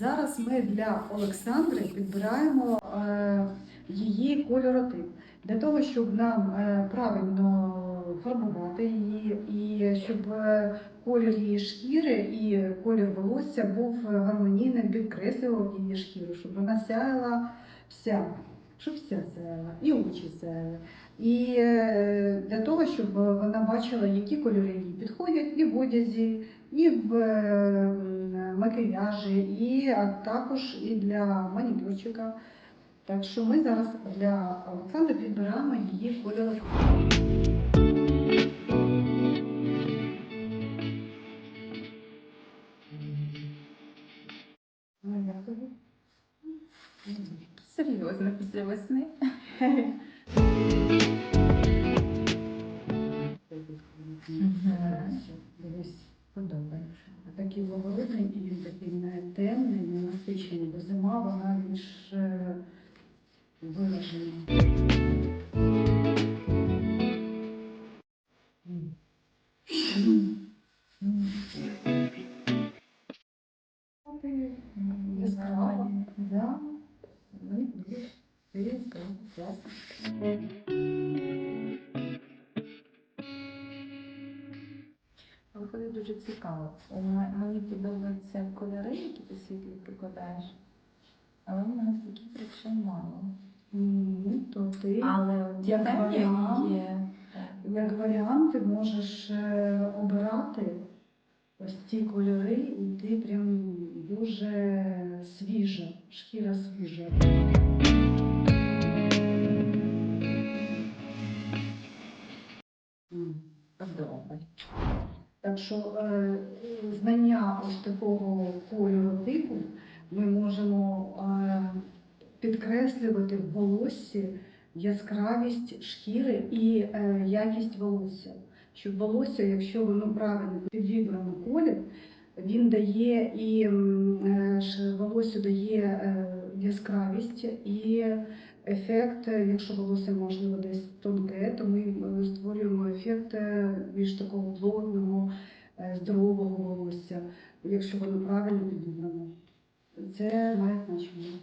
Зараз ми для Олександри підбираємо е, її кольоротип. Для того, щоб нам е, правильно формувати її, і щоб е, колір її шкіри і колір волосся був гармонійним, підкреслював її шкіру, щоб вона сяяла вся, щоб вся села, і очі сяяли. І е, для того, щоб вона бачила, які кольори їй підходять і в одязі, і в е, макіяжі, і а також і для манікюрчика. Так що ми зараз для Олександра підбираємо її кольори. Серйозно після весни. Дивись, подобається. А такий і він такий не темний, не насичений, бо зима вона більш е, виражена. Ну, Виходить дуже цікаво. Мені подобаються кольори, які ти світлі прикладаєш, але в мене таких речей мало. То ти Але от як темні варіант, є. як варіант ти можеш е, обирати ось ці кольори, і ти прям дуже свіжа, шкіра свіжа. Подобається. Так що е, знання ось такого кольору типу ми можемо е, підкреслювати в волоссі яскравість шкіри і е, якість волосся. Щоб волосся, якщо воно правильно підібрано колір, він дає і волосся дає яскравість і ефект, якщо волосся можливо десь тонке, то ми е, створюємо ефект е, більш такого плотного, е, здорового волосся, якщо воно правильно підібрано. Це має значення.